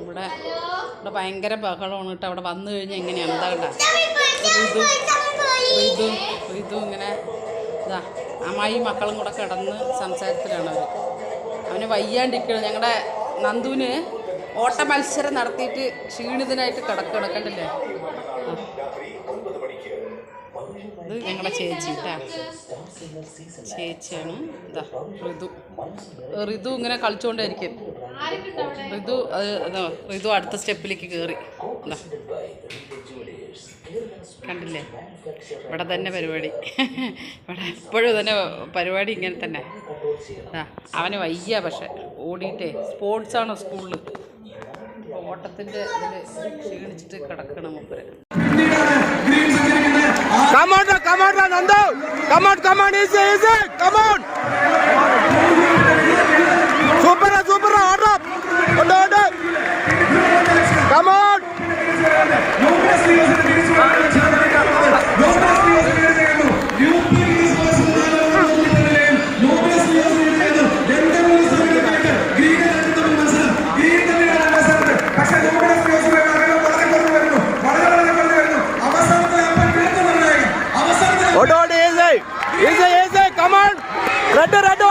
ഇവിടെ ഇവിടെ ഭയങ്കര ബഹളമാണ് കേട്ടോ. അവിടെ വന്നു കഴിഞ്ഞാൽ എങ്ങനെയാണ്? എന്താ കേട്ടോ ഇതും ഇങ്ങനെ ഇതാ അമ്മായി മക്കളും കൂടെ കിടന്ന് സംസാരത്തിലാണ് അവർ അവന് വയ്യാണ്ടിരിക്കണം ഞങ്ങളുടെ നന്ദുവിന് ഓട്ട മത്സരം നടത്തിയിട്ട് ക്ഷീണിതനായിട്ട് കിടക്കണം കണ്ടില്ലേ? ആ. ഇത് ഞങ്ങളുടെ ചേച്ചി ചേച്ചിയാണ് ഇതാ ഋതു ഋതു ഇങ്ങനെ കളിച്ചുകൊണ്ടായിരിക്കും ഋതു ഋതു അടുത്ത സ്റ്റെപ്പിലേക്ക് കയറി ഇതാ കണ്ടില്ലേ? ഇവിടെ തന്നെ പരിപാടി. ഇവിടെ എപ്പോഴും തന്നെ പരിപാടി ഇങ്ങനെ തന്നെ. അവന് വയ്യ പക്ഷെ ഓടിയിട്ടേ. സ്പോർട്സാണോ സ്കൂളിൽ ഓട്ടത്തിന്റെ ഇതിൽ ക്ഷീണിച്ചിട്ട് കിടക്കണം മുപ്പര്. On, Nando! Come on, come on, easy, easy! Come on! Super, super, order up! Order, order! Come on! Is is command red red